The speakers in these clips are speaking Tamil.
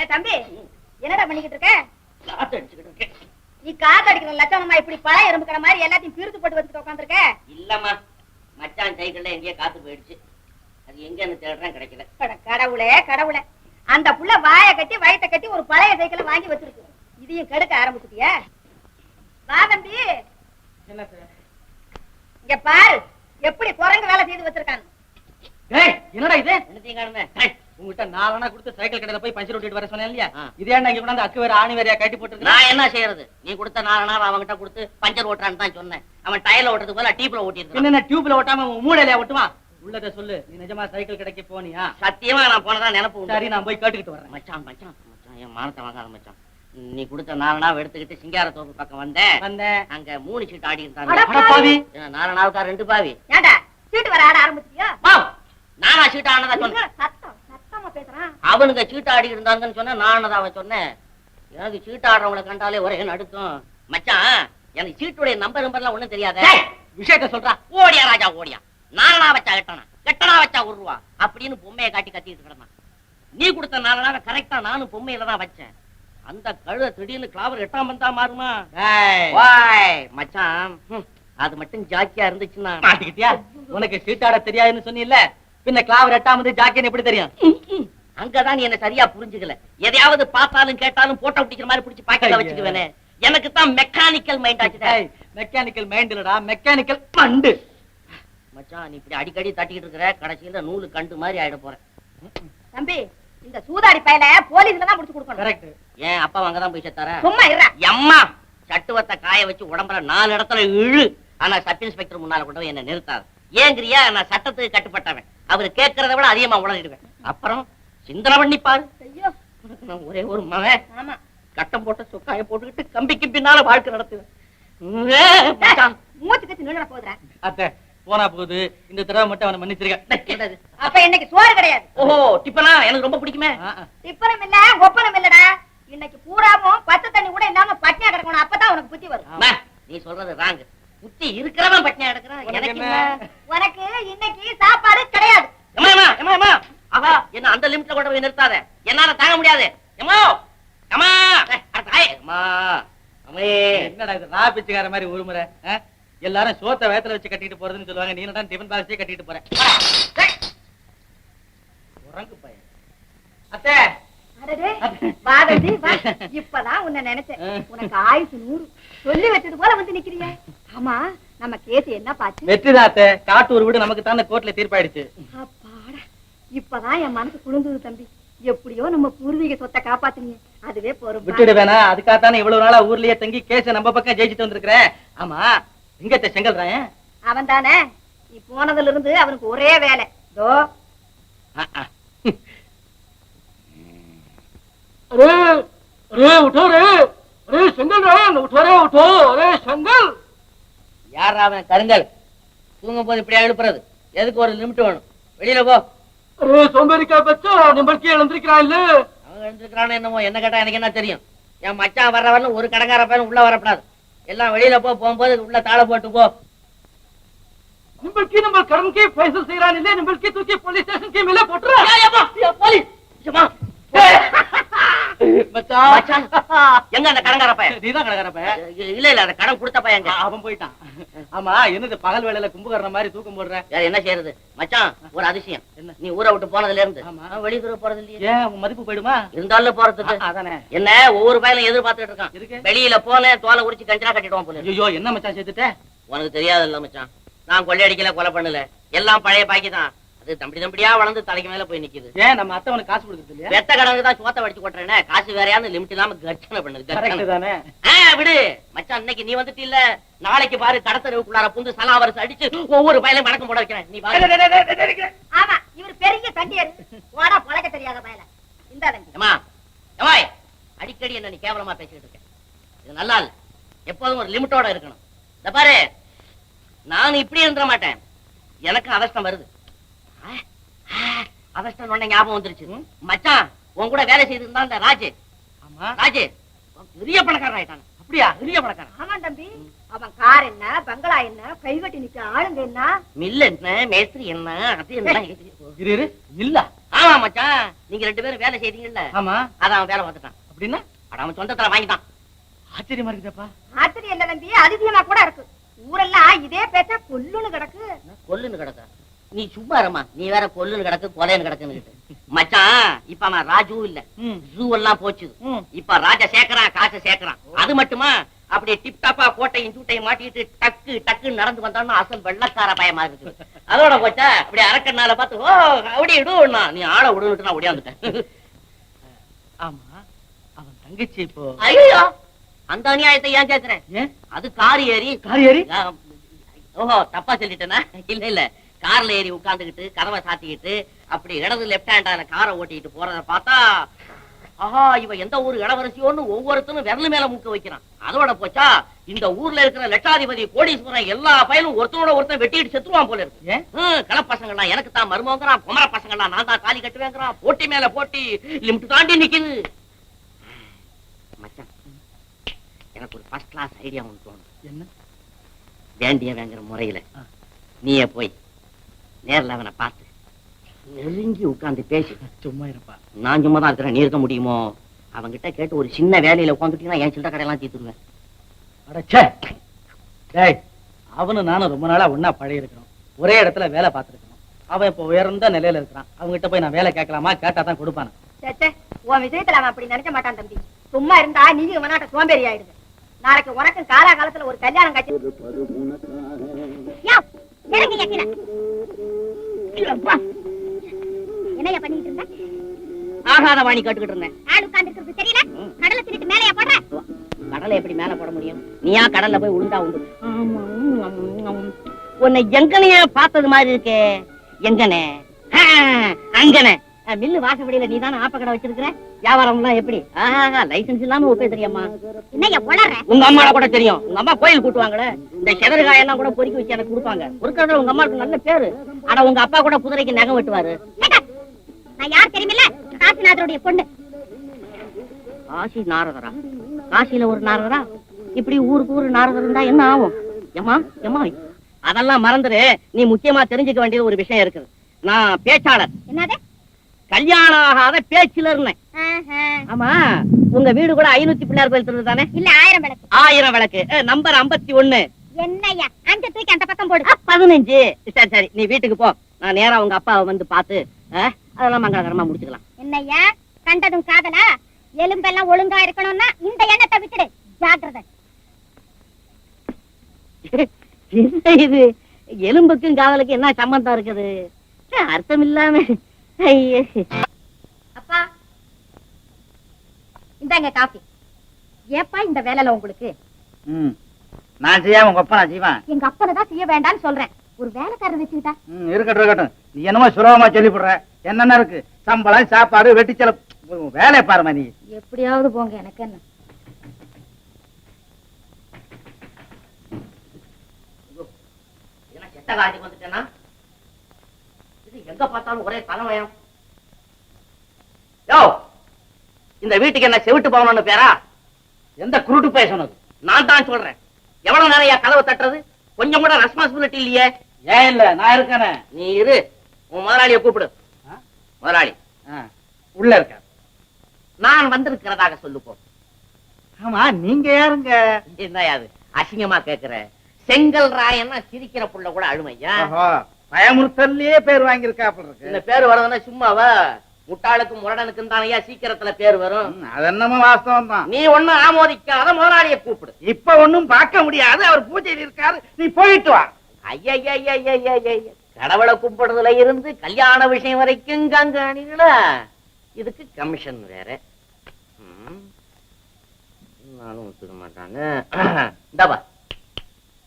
ஏ தம்பி என்னடா பண்ணிக்கிட்டு இருக்க? காத்து அடிச்சுக்கிட்டு இருக்கேன். நீ காத்து அடிக்கிற லட்சணமா இப்படி எறும்புக்கிற மாதிரி எல்லாத்தையும் பிரித்து போட்டு வச்சுட்டு உட்காந்துருக்க இல்லம்மா மச்சான் சைக்கிள்ல எங்கேயோ காத்து போயிடுச்சு. அது எங்கன்னு தேடுறேன் கிடைக்கல. கடவுளே கடவுளே. அந்த புள்ள வாயை கட்டி வயித்தை கட்டி ஒரு பழைய சைக்கிளை வாங்கி வச்சிருக்கு. இதையும் கெடுக்க ஆரம்பிச்சுட்டியா? வா தம்பி. என்ன சார்? இங்க பாரு எப்படி குரங்கு வேலை செய்து வச்சிருக்காங்க என்னடா இது? என்னத்தையும் காணுமே? உங்ககிட்ட நாலனா கொடுத்து சைக்கிள் கடையில போய் பஞ்சர் ஓட்டிட்டு வர சொன்னேன் இல்லையா. இதே இங்க கொண்டாந்து அக்கு வேற ஆணி வேறையா கட்டி போட்டு நான் என்ன செய்யறது? நீ கொடுத்த நாலு நாள் அவன்கிட்ட கொடுத்து பஞ்சர் ஓட்டுறான்னு தான் சொன்னேன். அவன் டயர்ல ஓட்டுறது போல டீப்ல ஓட்டி இருக்கான் என்ன டியூப்ல ஓட்டாம மூளையில ஓட்டுவான் உள்ளத சொல்லு. நீ நிஜமா சைக்கிள் கடைக்கு போனியா? சத்தியமா நான் போனதா நினைப்பு உண்டு. சரி நான் போய் கேட்டுக்கிட்டு வரேன் மச்சான் மச்சான் மச்சான். என் மானத்தை வாங்காத மச்சான் நீ கொடுத்த நாலு நாள் எடுத்துக்கிட்டு சிங்காரத்தோப்பு பக்கம் வந்தேன். வந்தேன். அங்க மூணு சீட் ஆடி இருந்தாங்க அட பாவி. ஏன் நாலு நாளுக்கா ரெண்டு பாவி. ஏண்டா சீட்டு வர ஆட ஆரம்பிச்சிட்டியா? வாவ், நானா சீட் ஆனதா சொன்னேன். பேசுறான் அவனுங்க சீட்டு ஆடி இருந்தாங்கன்னு சொன்னா நான் அவன் சொன்னேன். எனக்கு சீட்டு ஆடுறவங்களை கண்டாலே ஒரே நடுக்கும். மச்சான் எனக்கு சீட்டுடைய நம்பர் நம்பர்லாம் ஒண்ணும் தெரியாத. விஷயத்த சொல்றா. ஓடியா ராஜா ஓடியா. நாலனா வச்சா கெட்டனா கெட்டனா வச்சா ரூபா. அப்படின்னு பொம்மையை காட்டி கத்திட்டு கிடந்தான். நீ கொடுத்த நாலனாவை கரெக்டா நானும் பொம்மையில தான் வச்சேன். அந்த கழுத திடீர்னு கிளாவர் எட்டாம் வந்தா மாறுமா? மச்சான் ஹம், அது மட்டும் ஜாக்கியா இருந்துச்சுன்னா. உனக்கு சீட்டாட தெரியாதுன்னு சொன்னீல்ல? பின்ன கிளாவர் எட்டாமது ஜாக்கின்னு எப்படி தெரியும்? அங்கதான் நீ என்ன சரியா புரிஞ்சுக்கல. எதையாவது பார்த்தாலும் கேட்டாலும் போட்டோ பிடிக்கிற மாதிரி பிடிச்சி பாக்கெட்ல. வச்சுக்குவேனே. எனக்கு தான் மெக்கானிக்கல் மைண்ட் ஆச்சுடா மெக்கானிக்கல் மைண்ட் இல்லடா. மெக்கானிக்கல் பண்டு மச்சான் நீ இப்படி அடிக்கடி தட்டிக்கிட்டு இருக்கிற கடைசியில நூலு கண்டு மாதிரி ஆயிட போறேன் தம்பி இந்த சூதாடி பயல போலீஸ்ல தான் முடிச்சு கொடுக்கணும். கரெக்ட் ஏன் அப்பா அங்கதான் போய் செத்தார சும்மா இருடா. எம்மா சட்டுவத்தை காய வச்சு உடம்புல நாலு இடத்துல இழு. ஆனா சப் இன்ஸ்பெக்டர் முன்னால கொண்டு போய் என்ன நிறுத்தாது. ஏங்கிறியா? நான் சட்டத்துக்கு கட்டுப்பட்டவன். அவரு கேட்கறத விட அதிகமா உளறிடுவேன். அப்புறம் சிந்தனை பண்ணி பாரு ஒரே ஒரு மகன். ஆமா. கட்டம் போட்ட சொக்காய போட்டுக்கிட்டு கம்பிக்கு பின்னால வாழ்க்கை நடத்துவேன். மூச்சு கத்தி நின்று போதுறேன் அத்தை போனா போகுது. இந்த தடவை மட்டும் அவனை மன்னிச்சிருக்க என்னது? அப்ப இன்னைக்கு சோறு கிடையாது. ஓஹோ டிப்பனா? எனக்கு ரொம்ப பிடிக்குமே. டிப்பனும் இல்ல ஒப்பனும் இல்லடா. இன்னைக்கு பூராவும் பச்சை தண்ணி கூட இல்லாம பட்னியா கிடக்கணும். அப்பதான் உனக்கு புத்தி வரும். நீ சொல்றது ராங்கு. புத்தி இருக்கிறவன் பட்டினியா எடுக்கிறான் உனக்கு எனக்கு உனக்கு இன்னைக்கு சாப்பாடு கிடையாது. ஆகா, என்ன அந்த லிமிட்ல கொண்டு போய் நிறுத்தாத. என்னால தாங்க முடியாது. எம்மா அம்மா. அம்மா அம்மே. என்னடா இது ரா பிச்சைக்கார மாதிரி ஒரு முறை? எல்லாரும் சோத்த வேத்துல வச்சு கட்டிட்டு போறதுன்னு சொல்லுவாங்க. நீ என்னடா டிஃபன் பாக்ஸே கட்டிட்டு போற? ஏய், உறங்கு பையன். அத்தை. இப்பதான் உன்னை நினைச்சேன். உனக்கு ஆயுசு நூறு. சொல்லி வச்சது போல வந்து நிக்கிறிய. ஆமா நம்ம கேஸ் என்ன பாச்சு வெற்றிதான் அத்தை. காட்டு ஒரு வீடு நமக்கு தானே கோர்ட்ல தீர்ப்பாயிடுச்சு. இப்பதான் என் மனசு குளிர்ந்தது தம்பி. எப்படியோ நம்ம பூர்வீக சொத்தை காப்பாத்துங்க அதுவே போறோம் விட்டுடு வேணா. அதுக்காகத்தானே இவ்வளவு நாளா ஊர்லயே தங்கி கேச நம்ம பக்கம் ஜெயிச்சுட்டு வந்திருக்கிறேன். ஆமா எங்கத்த செங்கல்றாயன் அவன் தானே நீ போனதுல இருந்து அவனுக்கு ஒரே வேலை. தோ அரே அரே உட்டோ ரே அரே செங்கல் ராயன் உட்டோ ரே உட்டோ அரே செங்கல். யார் அவன் கருங்கல்? தூங்கும் போது இப்படியா எழுப்புறது? எதுக்கு ஒரு லிமிட் வேணும்? வெளியில போ. சோம்பேறிக்கா பச்சா நம்மளுக்கே எழுந்திருக்கிறான் இல்ல எழுந்திருக்கிறான் என்னமோ என்ன கேட்டா எனக்கு என்ன தெரியும்? என் மச்சான் வர்ற வரல ஒரு கடைக்கார பையன் உள்ள வரப்படாது. எல்லாம் வெளியில போ போகும்போது உள்ள தாழ போட்டு போ. நம்மளுக்கு நம்ம கடனுக்கே பைசல் செய்யறான் இல்ல நம்மளுக்கே தூக்கி போலீஸ் ஸ்டேஷன் ஸ்டேஷனுக்கே மேல போட்டுறான் போலீஸ் மச்சான். எங்க அந்த கடங்கார பையன்? நீதான் பையன்? இல்ல இல்ல அந்த கடன் கொடுத்த பையன்? அவன் போயிட்டான். ஆமா என்னது பகல் வேளையில கும்புகரண மாதிரி தூக்கம் போடுற? என்ன செய்யறது? மச்சான் ஒரு அதிசயம். என்ன? நீ ஊரை விட்டு போனதுல இருந்து. வெளியூர் போறது இல்லையே. ஏன் மதிப்பு போயிடுமா? இருந்தாலும் போறதுக்கு. அதானே. என்ன ஒவ்வொரு பையனும் எதிர்பார்த்துட்டு இருக்கான். இருக்கு வெளியில போனேன் தோலை உரிச்சு கஞ்சனா கட்டிடுவான் போல. ஐயோ என்ன மச்சான் சேர்த்துட்ட? உனக்கு தெரியாது இல்ல மச்சான். நான் கொள்ளையடிக்கல கொலை பண்ணல. எல்லாம் பழைய பாக்கி தான் அது தம்பி தம்பியா வளர்ந்து தலைக்கு மேல போய் நிக்குது. ஏன்? நம்ம அத்தை உனக்கு காசு கொடுக்குறது இல்லையா? வெத்த கடனுக்கு தான் சோத்த வடிச்சு கொட்டுறேனே. காசு வேறையான்னு லிமிட் இல்லாம கர்ச்சனை பண்ணுது. தானே? ஆ, விடு. மச்சான் இன்னைக்கு நீ வந்துட்டு இல்ல. நாளைக்கு பாரு கடத்தருவுக்குள்ளார புந்து சலாவரசு அடிச்சு ஒவ்வொரு பயிலும் வணக்கம் போட வைக்கிறேன். நீ பாரு ஆமா இவர் பெரிய தண்டியர். வாடா பழக்க தெரியாத பயல. இந்த ஏமாய் அடிக்கடி என்ன நீ கேவலமா பேசிட்டு இருக்க? இது நல்லா இல்ல. எப்போதும் ஒரு லிமிட்டோட இருக்கணும். இந்த பாரு நான் இப்படி இருந்துட மாட்டேன். எனக்கு அவஸ்தம் வருது. அவஸ்தம் உடனே ஞாபகம் வந்துருச்சு. மச்சான் உன் கூட வேலை செய்திருந்தா இந்த ராஜு. ஆமா. ராஜு பெரிய பணக்காரன் ஆயிட்டான். அப்படியா? பெரிய பணக்காரன். ஆமா தம்பி. அவன் கார் என்ன பங்களா என்ன கைகட்டி நிக்க ஆளுங்க என்ன? மில் என்ன மேஸ்திரி என்ன அது என்ன? இல்ல. ஆமா மச்சான். நீங்க ரெண்டு பேரும் வேலை செய்றீங்கல்ல ஆமா. அதான் அவன் வேலை பார்த்துட்டான். அப்படின்னா? அட அவன் சொந்தத்துல வாங்கிட்டான். ஆச்சரியமா இருக்குதப்பா. ஆச்சரியம் இல்ல தம்பி அதிசயமா கூட இருக்கு. ஊரெல்லாம் இதே பேச்சா கொல்லுன்னு கிடக்கு. கொல்லுன்னு கிடக்க? நீ சும்மா இருமா. நீ வேற கொல்லுன்னு கிடக்கு கொலைன்னு கிடக்குன்னு மச்சான் இப்ப அவன் ராஜு இல்ல. ஜூ எல்லாம் போச்சு. இப்ப ராஜா சேர்க்கறான் காசை சேர்க்கறான் அது மட்டுமா? அப்படியே டிப் டாப்பா கோட்டையும் சூட்டையும் மாட்டிட்டு டக்கு டக்குன்னு நடந்து வந்தான்னு அசல் வெள்ளக்கார பயமா இருக்கு அதோட போச்சா? அப்படி அரக்கனால பார்த்து ஓ அப்படி விடுவா நீ ஆள விடுன்னுட்டு நான் ஓடியாந்துட்டேன். ஆமா அவன் தங்கச்சி இப்போ. ஐயோ! அந்த அநியாயத்தை ஏன் கேக்குறேன் அது கார் ஏறி கார் ஏறி? ஓஹோ தப்பா சொல்லிட்டேனா? இல்ல இல்ல. கார்ல ஏறி உட்கார்ந்துகிட்டு கதவை சாத்திக்கிட்டு அப்படி இடது லெப்ட் ஹேண்டால காரை ஓட்டிட்டு போறத பார்த்தா ஆஹா இவ எந்த ஊர் இளவரசியோன்னு ஒவ்வொருத்தனும் விரல் மேல மூக்க வைக்கிறான். அதோட போச்சா இந்த ஊர்ல இருக்கிற லட்சாதிபதி கோடீஸ்வரன் எல்லா பயலும் ஒருத்தனோட ஒருத்தன் வெட்டிட்டு செத்துருவான் போல இருக்கு. கள பசங்கள்லாம் எனக்கு தான் மருமங்கிறான் குமர பசங்கள்லாம் நான் தான் தாலி கட்டுவேங்கிறான் போட்டி மேல போட்டி லிமிட் தாண்டி நிக்குது. மச்சான் எனக்கு ஒரு ஃபர்ஸ்ட் கிளாஸ் ஐடியா ஒன்று தோணும் என்ன? வேண்டிய வேங்கிற முறையில. நீயே போய் நேர்ல அவனை பார்த்து. நெருங்கி உட்கார்ந்து பேசி. சும்மா இருப்பா. நான் சும்மா தான் இருக்கிறேன். நீ இருக்க முடியுமோ? அவன்கிட்ட கேட்டு ஒரு சின்ன வேலையில உட்காந்துட்டீங்கன்னா என் சில்லற கடையெல்லாம் தீர்த்துருவேன். அடச்சே டேய் அவனும் நானும் ரொம்ப நாளா ஒண்ணா பழகி இருக்கிறோம் ஒரே இடத்துல வேலை பார்த்துருக்கோம் அவன் இப்போ உயர்ந்த நிலையில இருக்கிறான். அவன்கிட்ட போய் நான் வேலை கேட்கலாமா? கேட்டா தான் கொடுப்பானு? உன் விஷயத்துல அவன் அப்படி நினைக்க மாட்டான் தம்பி. சும்மா இருந்தா நீங்க இவனாட்ட சோம்பேறி ஆயிடுது நாளைக்கு உனக்கு காலா காலத்துல ஒரு கல்யாணம் கட்டி என்னைய பண்ணிட்டு இருந்த? ஆகாத வாணி கேட்டுக்கிட்டு இருந்தேன். ஆள் உட்கார்ந்து தெரியல. கடலை திருட்டு மேலையா போடுற. கடலை எப்படி மேல போட முடியும்? நீயா கடல்ல போய் உளுந்தா உண்டு. உன்னை எங்கனைய பார்த்தது மாதிரி இருக்கே? எங்கனே? அங்கனே. மில்லு வாசப்படியில நீ தானே ஆப்ப கடை வச்சிருக்கிற? வியாபாரம் எல்லாம் எப்படி லைசன்ஸ் இல்லாம ஒப்பே தெரியாமா? உங்க அம்மால கூட தெரியும். உங்க அம்மா கோயில் கூட்டுவாங்களே. இந்த செதறு காயெல்லாம் கூட பொறுக்கி வச்சு எனக்கு கொடுப்பாங்க. பொறுக்கிறதுல உங்க அம்மாவுக்கு நல்ல பேரு. ஆனா உங்க அப்பா கூட குதிரைக்கு நகம் வெட்டுவாரு. நான் யார் தெரியுமில்ல? காசிநாதருடைய பொண்ணு. காசி நாரதரா. காசியில ஒரு நாரதரா? இப்படி ஊருக்கு ஊரு நாரதர் இருந்தா என்ன ஆகும்? ஏமா ஏமா அதெல்லாம் மறந்துரு. நீ முக்கியமா தெரிஞ்சுக்க வேண்டியது ஒரு விஷயம் இருக்குது. நான் பேச்சாளர். என்னது? கல்யாணம் ஆகாத பேச்சுல இருந்தேன். ஆமா உங்க வீடு கூட ஐநூத்தி பிள்ளையார் கோயில் தானே? இல்ல ஆயிரம் விளக்கு. ஆயிரம் விளக்கு. நம்பர் ஐம்பத்தி ஒண்ணு. என்னய்யா அஞ்சு தூக்கி அந்த பக்கம் போடு. பதினஞ்சு. சரி சரி நீ வீட்டுக்கு போ. நான் நேரா உங்க அப்பாவை வந்து பார்த்து அதெல்லாம் மங்களகரமா முடிச்சுக்கலாம். என்னய்யா கண்டதும் காதலா? எலும்பெல்லாம் ஒழுங்கா இருக்கணும்னா இந்த எண்ணத்தை விட்டுடு. ஜாக்கிரதை. என்ன இது? எலும்புக்கும் காதலுக்கும் என்ன சம்பந்தம் இருக்குது? அர்த்தம் இல்லாம. அப்பா. இந்தாங்க காஃபி. ஏப்பா இந்த வேலையில உங்களுக்கு? நான் செய்யாம உங்க அப்பா நான் செய்வேன். எங்க அப்பனை தான் செய்ய வேண்டாம்னு சொல்றேன். ஒரு வேலைக்காரர் வச்சுக்கிட்டா? இருக்கட்டும் இருக்கட்டும். நீ என்னமோ சுலபமா சொல்லி போடுற என்னென்ன இருக்கு? சம்பளம் சாப்பாடு வெட்டிச்சல வேலையை பாருமா நீ. எப்படியாவது போங்க எனக்கு என்ன? என்ன செத்த காட்டுக்கு வந்துட்டேனா இது எங்க பார்த்தாலும் ஒரே தலைமயம் யோ இந்த வீட்டுக்கு என்ன செவிட்டு போகணும்னு பேரா? எந்த குருட்டு பேச சொன்னது நான் தான் சொல்றேன். எவ்வளவு நேரம் கதவை தட்டுறது? கொஞ்சம் கூட ரெஸ்பான்சிபிலிட்டி இல்லையே. ஏன் இல்ல? நான் இருக்கேனே. நீ இரு. உன் முதலாளிய கூப்பிடு? முதலாளி. உள்ள இருக்க. நான் வந்திருக்கிறதாக சொல்லு போ ஆமா நீங்க யாருங்க? என்னய்யா அது அசிங்கமா கேக்குற. செங்கல் ராயன்னா சிரிக்கிற புள்ள கூட அழுமையா? பயமுறுத்தல்லையே பேர் வாங்கியிருக்காப்புல இந்த பேர் வரதுன்னா சும்மாவா? முட்டாளுக்கும் முரடனுக்கும் தானையா சீக்கிரத்துல பேர் வரும்? அது என்னமோ வாஸ்தவம் தான் நீ ஒண்ணு ஆமோதிக்காத முதலாளிய கூப்பிடு. இப்ப ஒண்ணும் பார்க்க முடியாது அவர் பூஜையில் இருக்காரு நீ போயிட்டு வா. ஐயய்யய்யய்யய்யய்ய. கடவுளை கும்பிடுறதுல இருந்து கல்யாண விஷயம் வரைக்கும் கங்காணிகளா இதுக்கு கமிஷன் வேற. நானும் ஒத்துக்க மாட்டானு இந்தாப்பா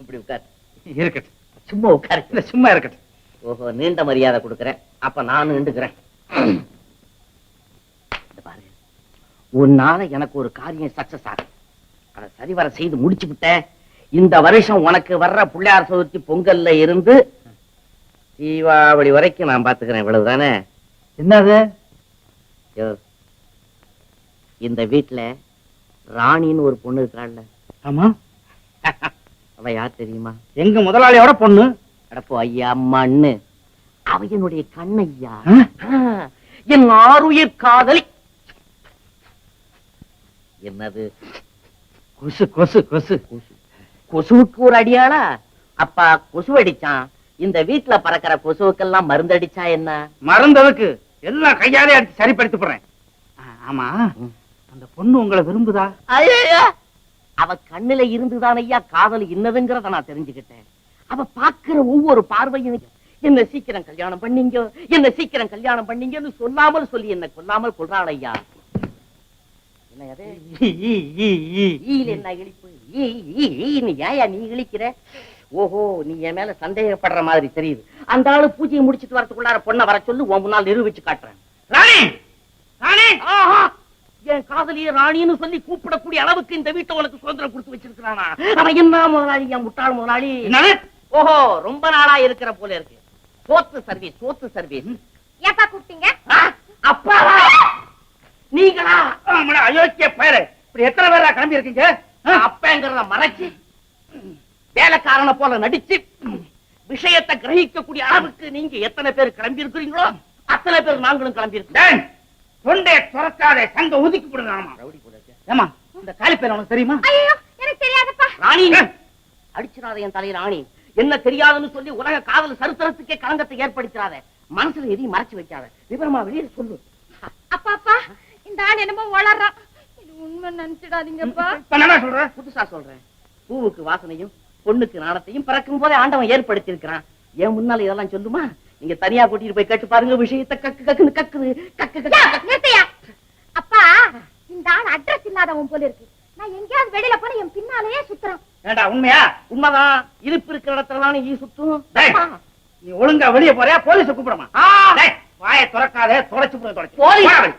இப்படி உட்கார். இருக்கட்டும். சும்மா உட்காரு. சும்மா இருக்கட்டும். ஓஹோ நீண்ட மரியாதை கொடுக்கறேன். அப்ப நானும் நின்றுக்கிறேன். பாரு. உன்னால எனக்கு ஒரு காரியம் சக்சஸ் ஆகும் அதை சரிவர செய்து முடிச்சு விட்டேன். இந்த வருஷம் உனக்கு வர்ற பிள்ளையார் சதுர்த்தி பொங்கல்ல இருந்து தீபாவளி வரைக்கும் நான் பாத்துக்கிறேன். இவ்வளவுதானே? என்னது? இந்த வீட்டுல ராணின்னு ஒரு பொண்ணு இருக்காள்ல. ஆமா. அவ யார் தெரியுமா? எங்க முதலாளியோட பொண்ணு? அடப்போ ஐயா மண்ணு. அவ என்னுடைய கண்ணையா என் ஆருயிர் காதலி. என்னது? கொசு கொசு கொசு. கொசுவுக்கு ஒரு அடியாளா? அப்பா கொசு அடிச்சான். இந்த வீட்டுல பறக்கிற கொசுவுக்கெல்லாம் மருந்தடிச்சா என்ன? மறந்ததுக்கு எல்லாம் கையாலே அடிச்சு சரிப்படுத்தி ஆமா. அந்த பொண்ணு உங்களை விரும்புதா? அவ கண்ணுல இருந்துதான் ஐயா காதல் இன்னதுங்கிறத நான் தெரிஞ்சுக்கிட்டேன். அவ பாக்குற ஒவ்வொரு பார்வையும் என்ன சீக்கிரம் கல்யாணம் பண்ணீங்க? என்ன சீக்கிரம் கல்யாணம் பண்ணீங்கன்னு சொல்லாமல் சொல்லி என்ன கொல்லாமல் கொள்றாள் ஐயா என்ன இழிப்பு? ஏயா நீ இழிக்கிற? ஓஹோ நீ என் மேல சந்தேகப்படுற மாதிரி தெரியுது. அந்த ஆளு பூஜையை முடிச்சிட்டு வரதுக்குள்ளார பொண்ணை வர சொல்லு உன் முன்னால் நிரூபிச்சு காட்டுறேன். ராணி! ராணி! ஆஹா! என் காதலிய ராணின்னு சொல்லி கூப்பிடக்கூடிய அளவுக்கு இந்த வீட்டை உனக்கு சுதந்திரம் கொடுத்து வச்சிருக்கானா அவன் என்ன முதலாளி? என் முட்டாள் முதலாளி? ஓஹோ ரொம்ப நாளா இருக்கிற போல இருக்கு. சோத்து சர்வீஸ் சோத்து சர்வீஸ். ஏப்பா கூப்பிட்டீங்க? அப்பாவா? நீங்களா? அயோக்கிய பேரு இப்படி எத்தனை பேரா கிளம்பி இருக்கீங்க? அப்பங்கிறத மறைச்சு வேலைக்காரனை போல நடிச்சு விஷயத்தை கிரகிக்கக்கூடிய அளவுக்கு நீங்க எத்தனை பேர் கிளம்பி இருக்கிறீங்களோ அத்தனை பேர் நாங்களும் கிளம்பி இருக்கோம் டேய், தொண்டைய துறக்காதே சங்க ஒதுக்கி போடுங்க ஏமா இந்த காலி பேர் உனக்கு தெரியுமா? ஐயோ எனக்கு தெரியாதப்பா. ராணி. அடிச்சிடாத என் தலையில ராணி. என்ன தெரியாதுன்னு சொல்லி உலக காதல் சரித்திரத்துக்கே களங்கத்தை ஏற்படுத்தாத மனசுல எதையும் மறைச்சு வைக்காத. விவரமா வெளியே சொல்லு. அப்பா அப்பா இந்த ஆள் என்னமோ வளர்றான் உண்மை நினைச்சிடாதீங்கப்பா. இப்ப என்ன சொல்ற? புதுசா சொல்றேன். பூவுக்கு வாசனையும் பொண்ணுக்கு நாணத்தையும் பிறக்கும் போதே ஆண்டவன் ஏற்படுத்தி இருக்கிறான் ஏன் முன்னால இதெல்லாம் சொல்லுமா? நீங்க தனியா கூட்டிட்டு போய் கேட்டு பாருங்க விஷயத்தை கக்கு கக்குன்னு கக்குது. கக்கு கக்கு அப்பா இந்த ஆள் அட்ரஸ் இல்லாதவன் போல இருக்கு. நான் எங்கேயாவது வெளியில போன என் பின்னாலேயே சுத்துறான். ஏண்டா உண்மையா? உண்மைதான். இருப்பு இருக்கிற இடத்துல ஈ சுத்தும். நீ ஒழுங்கா வெளிய போறியா? போலீஸ கூப்பிடமா? வாயை துறக்காதே துடைச்சு போய் துடைச்சு போலீஸ்.